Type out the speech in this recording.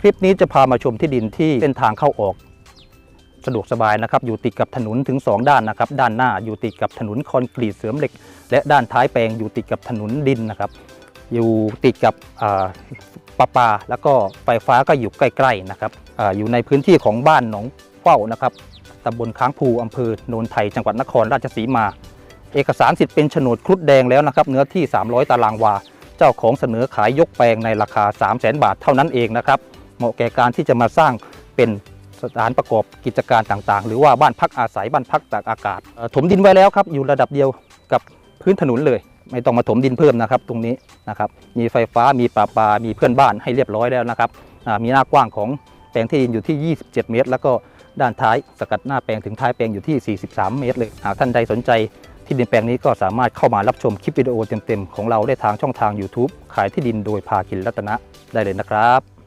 คลิปนี้จะพามาชมที่ดินที่เส้นทางเข้าออก สะดวกสบายนะครับ อยู่ติดกับถนนถึง 2 ด้านนะครับ ด้านหน้าอยู่ติดกับถนนคอนกรีตเสริมเหล็ก และด้านท้ายแปลงอยู่ติดกับถนนดินนะครับ อยู่ติดกับอ่าประปา แล้วก็ไฟฟ้าก็อยู่ใกล้ๆนะครับออยู่ในพื้นที่ของบ้านหนองเฝ้านะครับตำบลค้างภูอำเภอโนนไทยจังหวัดนครราชสีมา เอกสารสิทธิ์เป็นโฉนดครุฑแดงแล้วนะครับ เนื้อที่ 300 ตารางวา เจ้าของเสนอขายยกแปลงในราคา 3 0 0 0 0 0 บาทเท่านั้นเองนะครับ เหมาะแก่การที่จะมาสร้างเป็นสถานประกอบกิจการต่างๆ หรือว่าบ้านพักอาศัยบ้านพักตากอากาศ ถมดินไว้แล้วครับ อยู่ระดับเดียวกับพื้นถนนเลย ไม่ต้องมาถมดินเพิ่มนะครับ ตรงนี้นะครับมีไฟฟ้ามีประปามีเพื่อนบ้านให้เรียบร้อยแล้วนะครับมีหน้ากว้างของแปลงที่ดินอยู่ที่ 27 เมตร แล้วก็ด้านท้ายสกัดหน้าแปลงถึงท้ายแปลงอยู่ที่ 43 เมตร เลยหากท่านใดสนใจที่ดินแปลงนี้ก็สามารถเข้ามารับชมคลิปวิดีโอเต็มๆของเราได้ทางช่องทาง YouTube ขายที่ดินโดยพาคินรัตนะได้เลยนะครับ